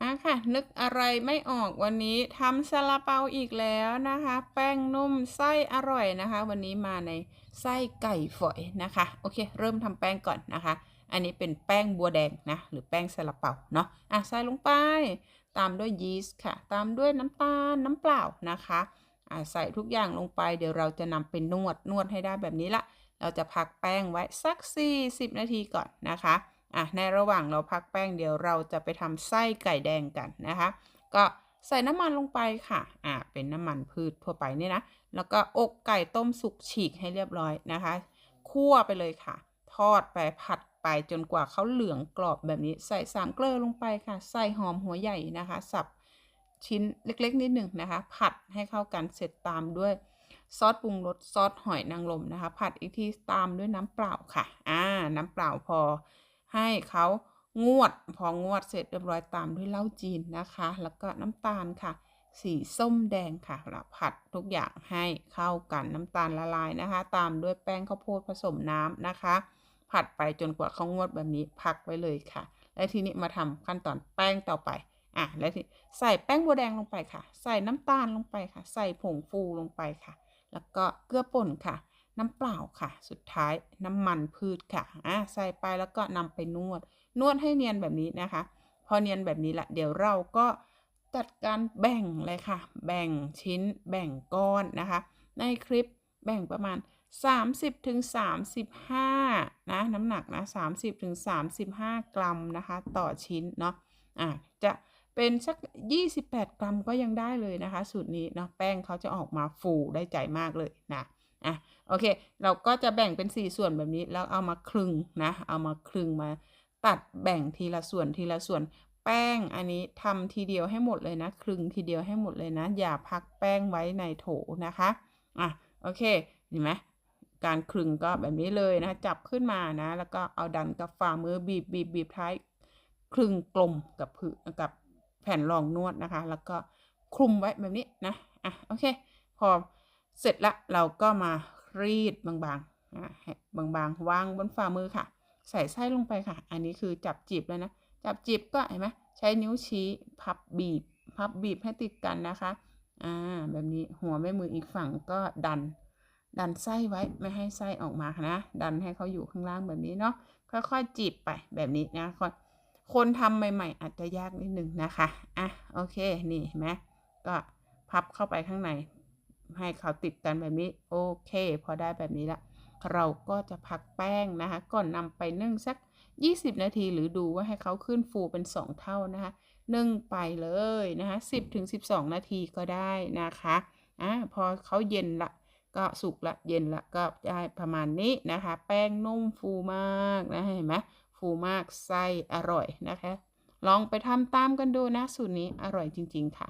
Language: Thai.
มาค่ะ นึกอะไรไม่ออกวันนี้ทำซาลาเปาอีกแล้วนะคะ แป้งนุ่มไส้อร่อยนะคะ วันนี้มาในไส้ไก่ฝอยนะคะ โอเค เริ่มทำแป้งก่อนนะคะ อันนี้เป็นแป้งบัวแดงนะ หรือแป้งซาลาเปาเนาะอะใส่ลงไป ตามด้วยยีสต์ค่ะ ตามด้วยน้ำตาลน้ำเปล่านะคะอะใส่ทุกอย่างลงไปเดี๋ยวเราจะนำไปนวดนวดให้ได้แบบนี้ละเราจะพักแป้งไว้สัก 40 นาทีก่อนนะคะ อะในระหว่างเราพักแป้งเดี๋ยวเราจะไปทำไส้ไก่แดงกันนะคะ ก็ใส่น้ำมันลงไปค่ะ อะเป็นน้ำมันพืชทั่วไปเนี่ยนะ แล้วก็อกไก่ต้มสุกฉีกให้เรียบร้อยนะคะ คั่วไปเลยค่ะ ทอดไปผัดไปจนกว่าเขาเหลืองกรอบแบบนี้ ใส่สามเกลือลงไปค่ะ ใส่หอมหัวใหญ่นะคะ สับชิ้นเล็กๆนิดหนึ่งนะคะ ผัดให้เข้ากันเสร็จตามด้วยซอสปรุงรสซอสหอยนางรมนะคะ ผัดอีกทีตามด้วยน้ำเปล่าค่ะ อ่า น้ำเปล่าพอ ให้เขางวด พองวดเสร็จเรียบร้อยตามด้วยเหล้าจีนนะคะ แล้วก็น้ำตาลค่ะ สีส้มแดงค่ะแล้วผัดทุกอย่างให้เข้ากันน้ำตาลละลายนะคะ ตามด้วยแป้งข้าวโพดผสมน้ำนะคะ ผัดไปจนกว่าเขาวงวดแบบนี้พักไว้เลยค่ะ และทีนี้มาทำขั้นตอนแป้งต่อไปอะและทีใส่แป้งบัวแดงลงไปค่ะ ใส่น้ำตาลลงไปค่ะ ใส่ผงฟูลงไปค่ะ แล้วก็เกลือป่นค่ะ น้ำเปล่าค่ะ สุดท้ายน้ำมันพืชค่ะอะใส่ไปแล้วก็นำไปนวด นวดให้เนียนแบบนี้นะคะ พอเนียนแบบนี้ละเดี๋ยวเราก็จัดการแบ่งเลยค่ะ แบ่งชิ้นแบ่งก้อนนะคะ ในคลิปแบ่งประมาณ 30ถึง35 นะน้ำหนักนะ30ถึง35 กรัมนะคะ ต่อชิ้นเนาะอะจะเป็นสัก 28 กรัมก็ยังได้เลยนะคะ สูตรนี้เนาะแป้งเขาจะออกมาฟูได้ใจมากเลยนะ อะโอเค เราก็จะแบ่งเป็น 4 ส่วนแบบนี้แล้วเอามาคลึงนะ เอามาคลึงมาตัดแบ่งทีละส่วนทีละส่วนแป้งอันนี้ทำทีเดียวให้หมดเลยนะคลึงทีเดียวให้หมดเลยนะ อย่าพักแป้งไว้ในโถนะคะอะโอเคเห็นไหมการคลึงก็แบบนี้เลยนะจับขึ้นมานะ แล้วก็เอาดันกับฝ่ามือบีบบีบบีบท้ายคลึงกลมกับผืกับแผ่นรองนวดนะคะ แล้วก็คลุมไว้แบบนี้นะอะโอเค พอ เสร็จละเราก็มารีดบางๆนะบางๆวางบนฝ่ามือค่ะ ใส่ไส้ลงไปค่ะ อันนี้คือจับจีบแล้วนะ จับจีบก็เห็นไหมใช้นิ้วชี้พับบีบ พับบีบให้ติดกันนะคะอ่าแบบนี้หัวแม่มืออีกฝั่งก็ดัน ดันไส้ไว้ไม่ให้ไส้ออกมานะ ดันให้เขาอยู่ข้างล่างแบบนี้เนาะค่อยๆจีบไปแบบนี้นะคนคนทำใหม่ ๆ อาจจะยากนิดนึงนะคะอะโอเคนี่เห็นไหมก็พับเข้าไปข้างใน ให้เขาติดกันแบบนี้โอเค พอได้แบบนี้ละเราก็จะพักแป้งนะคะ ก่อนนำไปนึ่งสัก 20 นาทีหรือดูว่าให้เขาขึ้นฟูเป็น 2 เท่านะคะนึ่งไปเลยนะคะ10ถึง12 นาทีก็ได้นะคะอะพอเขาเย็นละก็สุกละเย็นละก็ได้ประมาณนี้นะคะ แป้งนุ่มฟูมากนะเห็นไหมฟูมากไส้อร่อยนะคะ ลองไปทำตามกันดูนะสูตรนี้อร่อยจริง ๆ ค่ะ